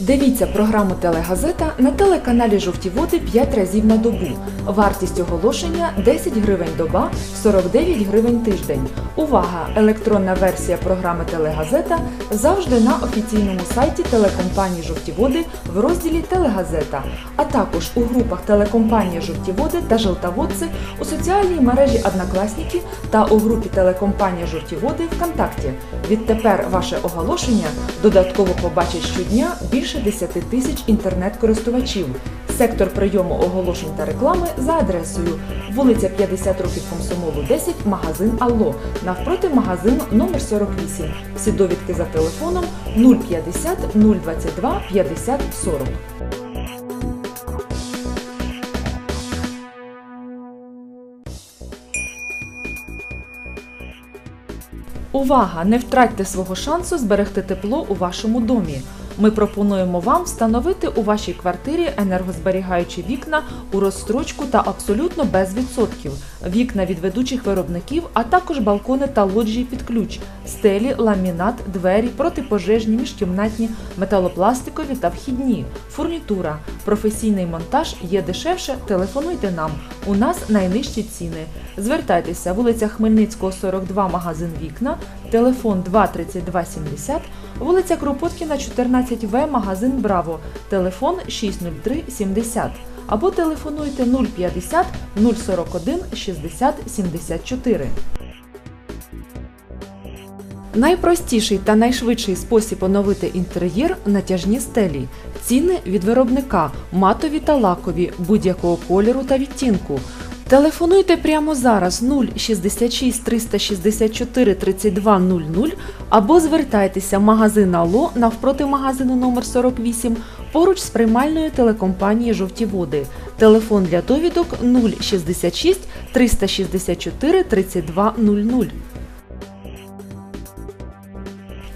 Дивіться програму Телегазета на телеканалі Жовті Води 5 разів на добу. Вартість оголошення 10 гривень доба, 49 гривень тиждень. Увага! Електронна версія програми Телегазета завжди на офіційному сайті телекомпанії Жовті Води в розділі Телегазета, а також у групах телекомпанія Жовті Води та Жовтоводці у соціальній мережі Однокласники та у групі телекомпанія Жовті Води ВКонтакті. Відтепер ваше оголошення додатково побачить щодня більше 10 тисяч інтернет-користувачів. Сектор прийому оголошень та реклами за адресою вулиця 50 років Комсомолу 10, магазин Алло, навпроти магазину номер 48. Всі довідки за телефоном 050 022 50 40. Увага! Не втратьте свого шансу зберегти тепло у вашому домі. Ми пропонуємо вам встановити у вашій квартирі енергозберігаючі вікна у розстрочку та абсолютно без відсотків, вікна від ведучих виробників, а також балкони та лоджії під ключ, стелі, ламінат, двері, протипожежні, міжкімнатні, металопластикові та вхідні, фурнітура, професійний монтаж є дешевше. Телефонуйте нам. У нас найнижчі ціни. Звертайтеся, вулиця Хмельницького, 42, магазин Вікна, телефон 23270, вулиця Кропоткіна, 14В, магазин Браво, телефон 603 70 або телефонуйте 050 041 60 74. Найпростіший та найшвидший спосіб оновити інтер'єр натяжні стелі. Ціни від виробника матові та лакові будь-якого кольору та відтінку. Телефонуйте прямо зараз 066 364 32 00 або звертайтеся в магазин Ало навпроти магазину номер 48 поруч з приймальною телекомпанії Жовті Води. Телефон для довідок 066 364 32 00.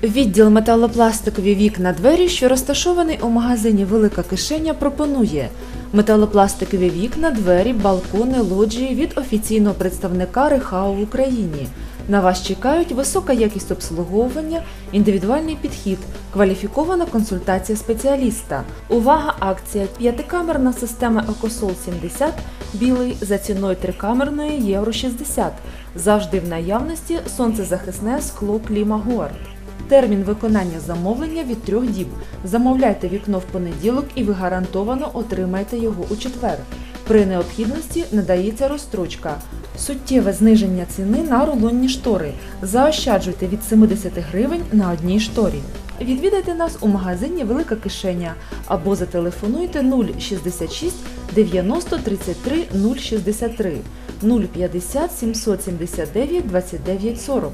Відділ металопластикові вікна двері, що розташований у магазині Велика кишеня, пропонує металопластикові вікна, двері, балкони, лоджії від офіційного представника Рехау в Україні. На вас чекають висока якість обслуговування, індивідуальний підхід, кваліфікована консультація спеціаліста. Увага! Акція! П'ятикамерна система Екосол 70 білий за ціною трикамерної Євро 60. Завжди в наявності сонцезахисне скло Клімагуард. Термін виконання замовлення від трьох діб. Замовляйте вікно в понеділок і ви гарантовано отримаєте його у четвер. При необхідності надається розстрочка. Суттєве зниження ціни на рулонні штори. Заощаджуйте від 70 гривень на одній шторі. Відвідайте нас у магазині Велика кишеня або зателефонуйте 066 90 33 063 050 779 29 40.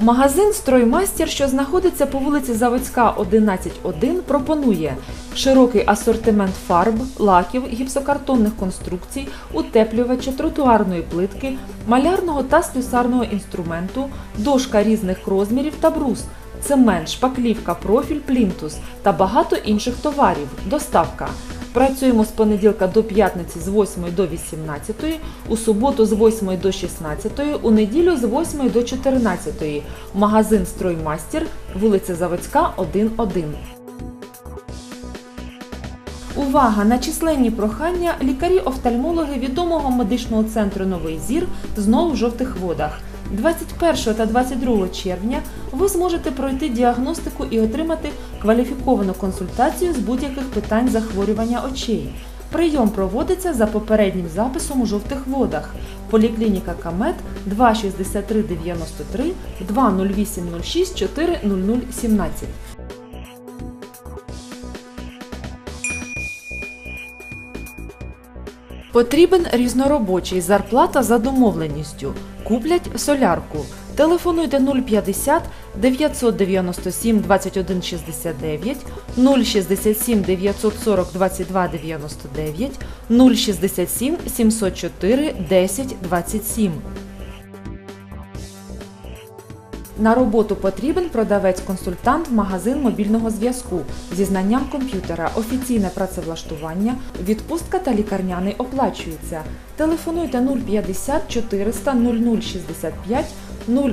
Магазин Строймастер, що знаходиться по вулиці Заводська, 11.1, пропонує широкий асортимент фарб, лаків, гіпсокартонних конструкцій, утеплювача, тротуарної плитки, малярного та слюсарного інструменту, дошка різних розмірів та брус, цемент, шпаклівка, профіль, плінтус та багато інших товарів. Доставка. Працюємо з понеділка до п'ятниці з 8 до 18, у суботу з 8 до 16, у неділю з 8 до 14. Магазин Строймастер, вулиця Заводська, 1-1. Увага! На численні прохання лікарі-офтальмологи відомого медичного центру Новий Зір знову в жовтих водах. 21 та 22 червня ви зможете пройти діагностику і отримати кваліфіковану консультацію з будь-яких питань захворювання очей. Прийом проводиться за попереднім записом у жовтих водах. Поліклініка Камет 26393 20806 40017. Потрібен різноробочий зарплата за домовленістю. Куплять солярку. Телефонуйте 050 997 21 69, 067 940 22 99, 067 704 10 27. На роботу потрібен продавець-консультант в магазин мобільного зв'язку. Зі знанням комп'ютера, офіційне працевлаштування, відпустка та лікарняний оплачується. Телефонуйте 050 400 0065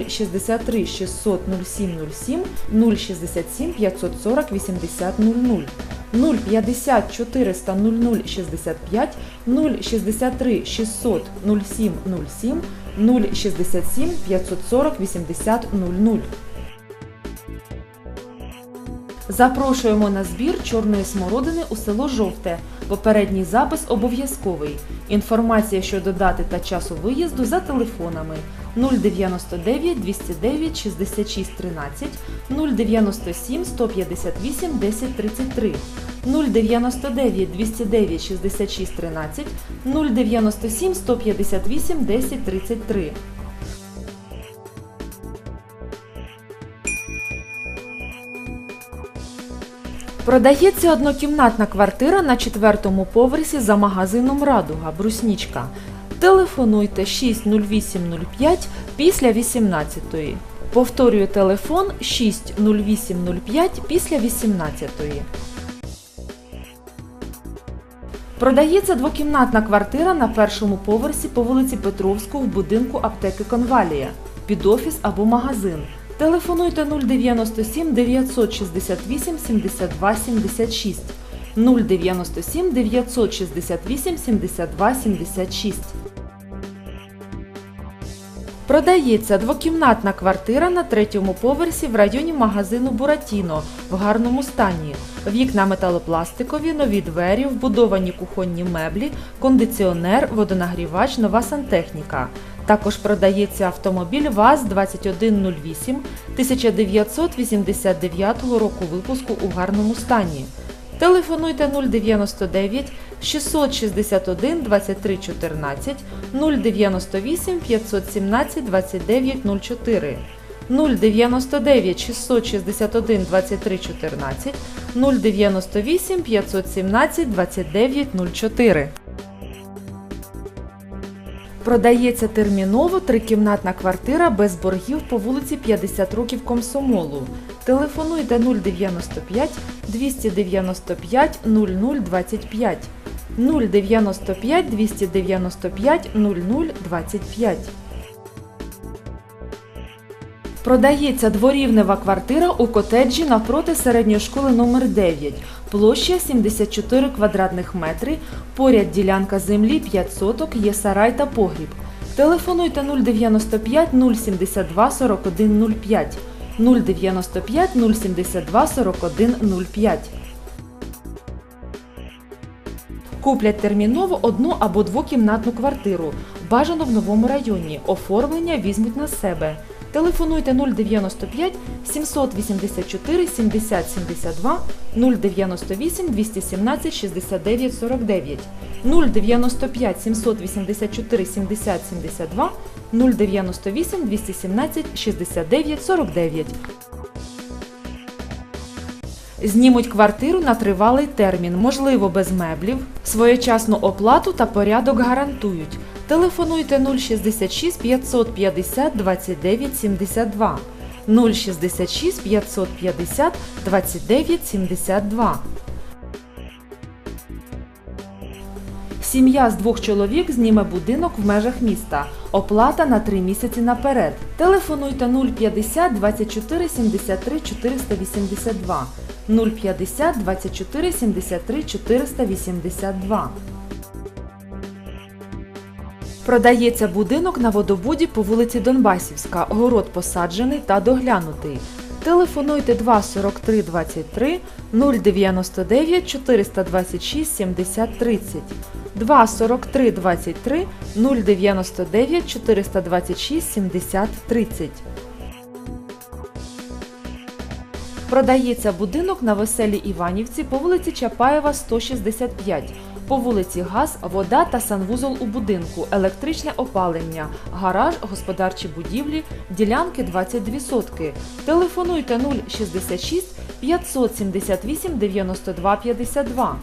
063 600 0707 067 540 80 00 050 400 0065 063 600 0707 067 540 80 00 Запрошуємо на збір чорної смородини у село Жовте. Попередній запис обов'язковий. Інформація щодо дати та часу виїзду за телефонами 099 209 66 13 097 158 10 33 099 209 66 13 097 158 10 33 Продається однокімнатна квартира на четвертому поверсі за магазином Радуга, Бруснічка. Телефонуйте 60805 після 18-ї. Повторюю телефон 60805 після 18-ї. Продається двокімнатна квартира на першому поверсі по вулиці Петровську в будинку аптеки Конвалія під офіс або магазин. Телефонуйте 097 968 72 76 097 968 72 76 Продається двокімнатна квартира на третьому поверсі в районі магазину Буратіно в гарному стані. Вікна металопластикові, нові двері, вбудовані кухонні меблі, кондиціонер, водонагрівач, нова сантехніка. Також продається автомобіль ВАЗ-2108 1989 року випуску у гарному стані. Телефонуйте 099 661 23 14 098 517 29 04 099 661 23 14 098 517 29 04 Продається терміново трикімнатна квартира без боргів по вулиці 50 років Комсомолу. Телефонуйте 095 295 0025 095 295 0025 Продається дворівнева квартира у котеджі навпроти середньої школи номер 9 Площа 74 квадратних метри. Поряд ділянка землі 5 соток, є сарай та погріб. Телефонуйте 095 072 41 05 095 072 41 05 Куплять терміново одну або двокімнатну квартиру. Бажано в новому районі. Оформлення візьмуть на себе. Телефонуйте 095 784 70 72 098 217 69 49 095 784 70 72 098 217 69 49 Знімуть квартиру на тривалий термін, можливо, без меблів. Своєчасну оплату та порядок гарантують. Телефонуйте 066 550 29 72 066 550 29 72 Сім'я з двох чоловік зніме будинок в межах міста. Оплата на три місяці наперед. Телефонуйте 050 24 73 482 050 24 73 482 Продається будинок на водобуді по вулиці Донбасівська. Город посаджений та доглянутий. Телефонуйте 2 43 23 099 426 70 30 2 43 23 099 426 70 30 Продається будинок на Веселій Іванівці по вулиці Чапаєва, 165. По вулиці Газ, вода та санвузол у будинку, електричне опалення, гараж, господарчі будівлі, ділянки 22 сотки. Телефонуйте 066 578 92 52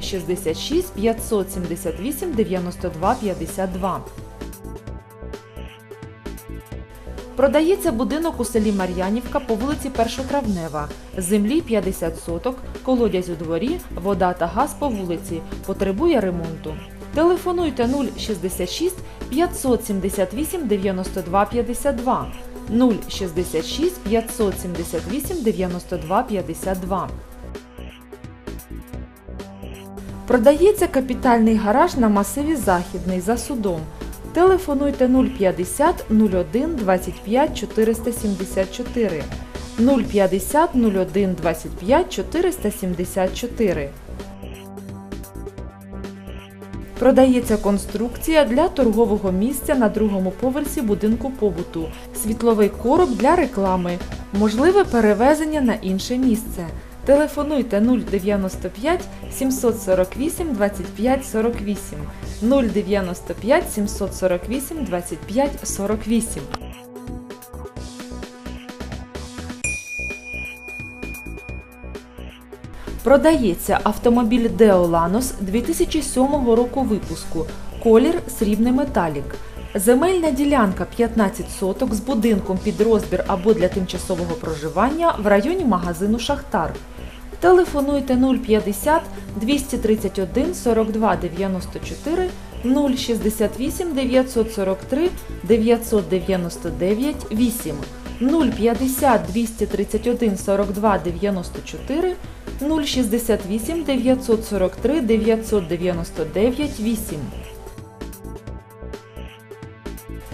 066 578 92 52 Продається будинок у селі Мар'янівка по вулиці Першотравнева. Землі 50 соток, колодязь у дворі, вода та газ по вулиці. Потребує ремонту. Телефонуйте 066 578 92 52 066 578 92 52. Продається капітальний гараж на масиві Західний за судом. Телефонуйте 050 01 25 474 050 01 25 474. Продається конструкція для торгового місця на другому поверсі будинку побуту, світловий короб для реклами, можливе перевезення на інше місце. Телефонуйте 095 748 25 48 095 748 25 48. Продається автомобіль Lanos 2007 року випуску. Колір срібний металік. Земельна ділянка 15 соток з будинком під розбір або для тимчасового проживання в районі магазину Шахтар. Телефонуйте 050 231 42 94 068 943 999 8 050 231 42 94 068 943 999 8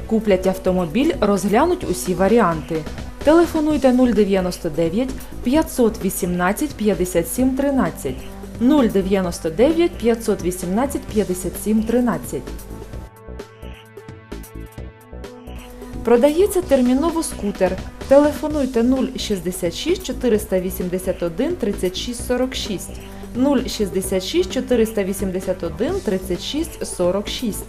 Куплять автомобіль, розглянуть усі варіанти. Телефонуйте 099 518 57 13 099 518 57 13. Продається терміново скутер. Телефонуйте 066 481 36 46 066 481 36 46.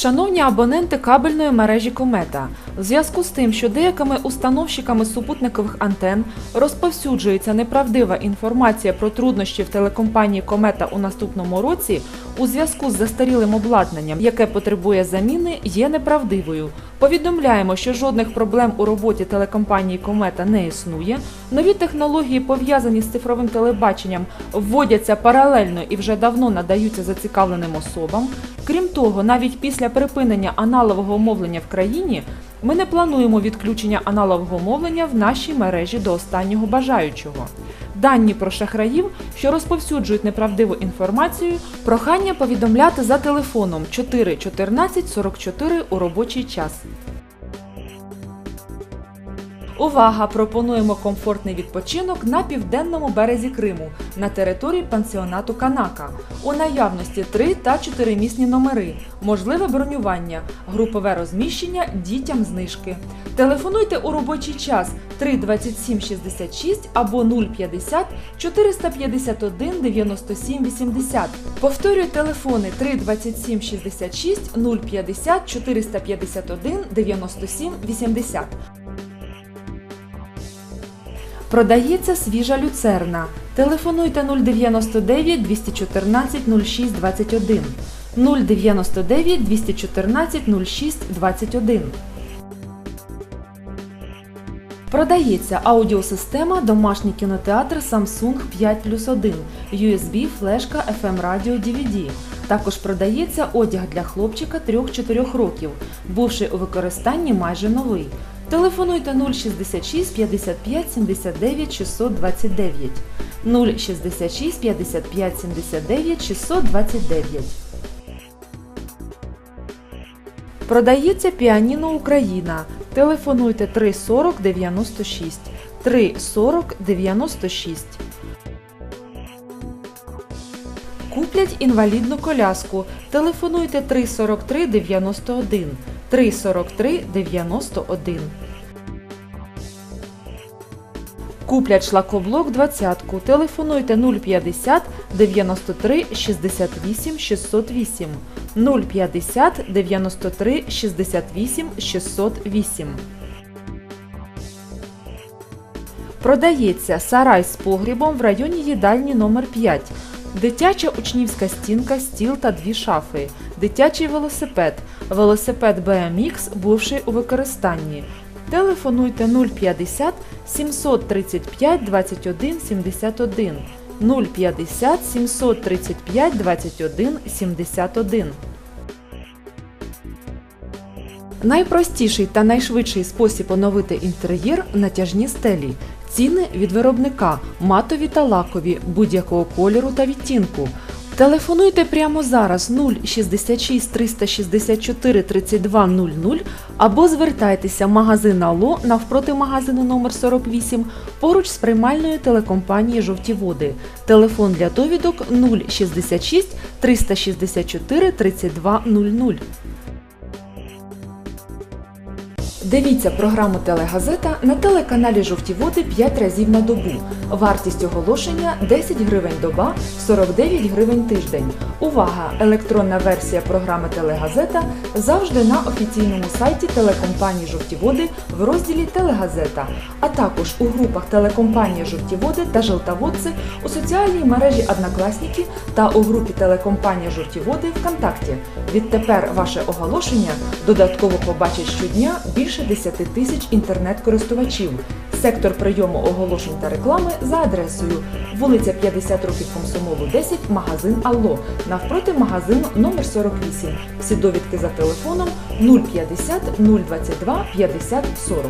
Шановні абоненти кабельної мережі Комета, в зв'язку з тим, що деякими установщиками супутникових антен розповсюджується неправдива інформація про труднощі в телекомпанії Комета у наступному році, у зв'язку з застарілим обладнанням, яке потребує заміни, є неправдивою. Повідомляємо, що жодних проблем у роботі телекомпанії Комета не існує. Нові технології, пов'язані з цифровим телебаченням, вводяться паралельно і вже давно надаються зацікавленим особам. Крім того, навіть після припинення аналогового мовлення в країні ми не плануємо відключення аналогового мовлення в нашій мережі до останнього бажаючого. Дані про шахраїв, що розповсюджують неправдиву інформацію, прохання повідомляти за телефоном 4 14 44 у робочий час. Увага! Пропонуємо комфортний відпочинок на південному березі Криму на території пансіонату Канака. У наявності 3 та 4-місні номери, можливе бронювання, групове розміщення дітям знижки. Телефонуйте у робочий час 327 66 або 050 451 97 80. Повторюю телефони 327 66 050 451 97 80. Продається свіжа люцерна. Телефонуйте 099 214 06 21 099 214 06 21. Продається аудіосистема Домашній кінотеатр Samsung 5 плюс 1, USB, флешка, FM радіо DVD. Також продається одяг для хлопчика 3-4 років, бувши у використанні майже новий. Телефонуйте 066 55 79 629 066 55 79 629. Продається піаніно Україна. Телефонуйте 340 96 340 96. Куплять інвалідну коляску. Телефонуйте 343 91 343 91. Куплять шлакоблок 20. Телефонуйте 050 93 68 608 050 93 68 608. Продається сарай з погрібом в районі їдальні номер 5 Дитяча учнівська стінка, стіл та дві шафи. Дитячий велосипед. Велосипед BMX, бувший у використанні. Телефонуйте 050 735 21 71 050 735 21 71. Найпростіший та найшвидший спосіб оновити інтер'єр натяжні стелі. Ціни від виробника матові та лакові будь-якого кольору та відтінку. Телефонуйте прямо зараз 066 364 32 00 або звертайтеся в магазин Ало навпроти магазину номер 48 поруч з приймальною телекомпанії Жовті води. Телефон для довідок 066 364 32 00. Дивіться програму Телегазета на телеканалі Жовті Води 5 разів на добу. Вартість оголошення 10 гривень доба, 49 гривень тиждень. Увага! Електронна версія програми Телегазета завжди на офіційному сайті телекомпанії Жовті Води в розділі Телегазета, а також у групах телекомпанія Жовті Води та Желтоводці у соціальній мережі Однокласники та у групі телекомпанія Жовті Води ВКонтакті. Відтепер ваше оголошення додатково побачить щодня більше 10 тисяч інтернет-користувачів. Сектор прийому оголошень та реклами за адресою вулиця 50 років Комсомолу 10, магазин Алло, навпроти магазину номер 48. Всі довідки за телефоном 050 022 50 40.